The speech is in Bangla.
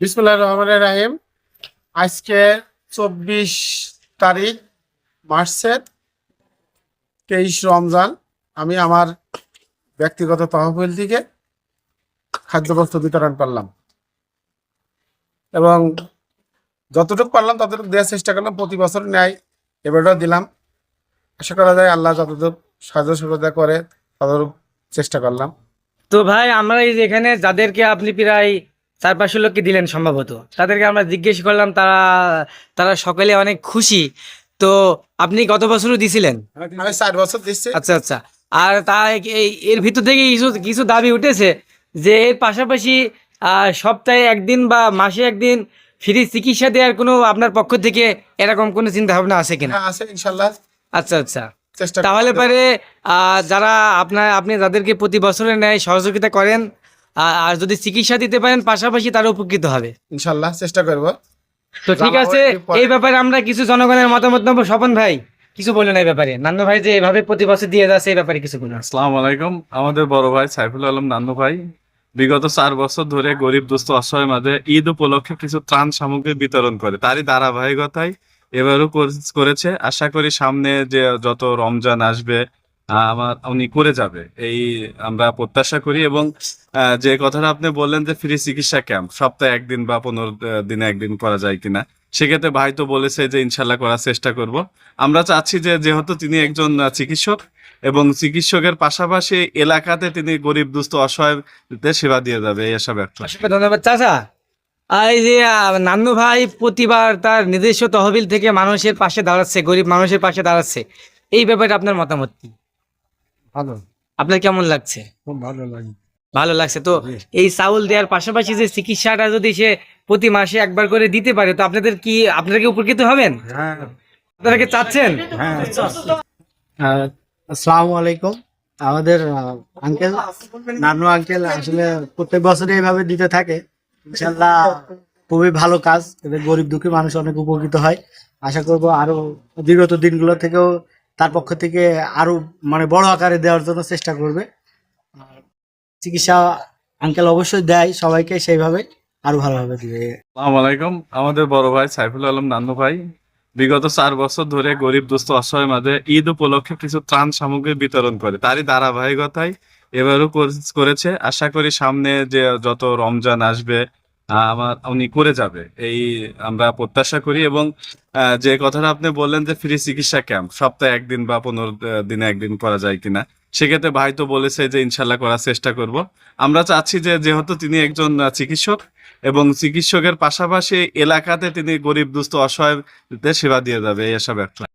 বিসমুল্লাহ রহমান রাহিম। আজকে চব্বিশ তারিখ, মার্চের তেইশ রমজান। আমি আমার ব্যক্তিগত তহবিল থেকে খাদ্যবস্তু বিতরণ করলাম। এবং যতটুকু পারলাম ততটুকু দেওয়ার চেষ্টা করলাম। প্রতি বছর ন্যায় এবারও দিলাম। আশা করা যায় আল্লাহ যতটুকু সাহায্য সহযোগিতা করে ততটুকু চেষ্টা করলাম। তো ভাই, আমরা এখানে যাদেরকে আপনি প্রায় চার পাঁচশো লোককে দিলেন সম্ভবত। তাদেরকে আমরা জিজ্ঞেস করলাম তারা তারা সকলে অনেক খুশি। তো আপনি গত বছরও দিছিলেন? আমি চার বছর দিচ্ছি। আচ্ছা আচ্ছা। আর তা এর ভিতর থেকে কিছু কিছু দাবি উঠেছে যে এর পাশাপাশি সপ্তাহে একদিন বা মাসে একদিন ফ্রি চিকিৎসা দেওয়ার কোনো আপনার পক্ষ থেকে এরকম কোনো চিন্তা ভাবনা আছে কিনা? হ্যাঁ আছে ইনশাল্লাহ। আচ্ছা আচ্ছা। তাহলে পরে আহ, যারা আপনার আপনি যাদেরকে প্রতি বছরে নেয় সহযোগিতা করেন আর যদি চিকিৎসা দিতে পারেন পাশাপাশি তারা উপকৃত হবে। ইনশাল্লাহ চেষ্টা করব। তো ঠিক আছে এই ব্যাপারে আমরা কিছু জনগণের মতামত নেব। স্বপন ভাই কিছু বললেন এই ব্যাপারে? নান্নু ভাই যে এভাবে প্রতি বছর দিয়ে যাচ্ছে এই ব্যাপারে কিছু বলুন। আসসালামু আলাইকুম। আমাদের বড় ভাই সাইফুল আলম নান্নু ভাই বিগত চার বছর ধরে গরিব দুস্থ অসহায় মাঝে ঈদ উপলক্ষে কিছু ত্রাণ সামগ্রী বিতরণ করে। তারই ধারাবাহিকতায় এবারও কর- করেছে। আশা করি সামনে যে যত রমজান আসবে আমার, উনি করে যাবে। এই আমরা প্রত্যাশা করি এবং যে কথাটা আপনি বললেন যে ফ্রি চিকিৎসা ক্যাম্প সপ্তাহে একদিন বা পনেরো দিনে একদিন করা যায় কিনা, সেক্ষেত্রে ভাই তো বলেছে যে ইনশাল্লাহ করার চেষ্টা করব। আমরা চাচ্ছি যে, যেহেতু তিনি একজন চিকিৎসক এবং চিকিৎসকের পাশাপাশি এলাকাতে তিনি গরিব, দুস্থ, অসহায়দের সেবা দিয়ে যাবে, এই আশা ব্যক্ত ধন্যবাদ। চাচা এই যে নান্নু ভাই প্রতিবার তার নিজস্ব তহবিল থেকে মানুষের পাশে দাঁড়াচ্ছে, গরিব মানুষের পাশে দাঁড়াচ্ছে, এই ব্যাপারে আপনার মতামত কি? ভালো। আপনার কেমন লাগছে? খুব ভালো লাগে ভালো লাগছে। তো এই চাউল দেওয়ার পাশাপাশি যে চিকিৎসাটা যদি সে প্রতি মাসে একবার করে দিতে পারে তো আপনাদের কি আপনারা কি উপকৃত হবেন? হ্যাঁ। আপনারা কি চাচ্ছেন? হ্যাঁ। আসসালামু আলাইকুম। আমাদের আঙ্কেল নানু আঙ্কেল আসলে প্রত্যেক বছরে এইভাবে দিতে থাকে। ইনশাল্লাহ খুবই ভালো কাজ। এতে গরিব দুঃখী মানুষ অনেক উপকৃত হয়। আশা করব আরও বিগত দিনগুলো থেকেও তার পক্ষ থেকে আরও মানে বড় আকারে দেওয়ার জন্য চেষ্টা করবে। চিকিৎসা আঙ্কেল অবশ্যই দেয় সবাইকে, সেইভাবে আরও ভালোভাবে দিবে। আলাইকুম। আমাদের বড় ভাই সাইফুল আলম নান্নু ভাই, বিগত চার বছর ধরে গরিব, দুস্থ, অসহায় মাঝে ঈদ উপলক্ষে কিছু ত্রাণ সামগ্রী বিতরণ করে। তারই ধারাবাহিকতায় এবারও কর- করেছে। আশা করি সামনে যে যত রমজান আসবে আমার, উনি করে যাবে। এই আমরা প্রত্যাশা করি এবং যে কথাটা আপনি বললেন যে ফ্রি চিকিৎসা ক্যাম্প সপ্তাহে একদিন বা পনেরো দিনে একদিন করা যায় কিনা, সেক্ষেত্রে ভাই তো বলেছে যে ইনশাল্লাহ করার চেষ্টা করব। আমরা চাচ্ছি যে, যেহেতু তিনি একজন চিকিৎসক এবং চিকিৎসকের পাশাপাশি এলাকাতে তিনি গরিব, দুস্থ, অসহায়দের সেবা দিয়ে যাবে, এই ব্যক্ত।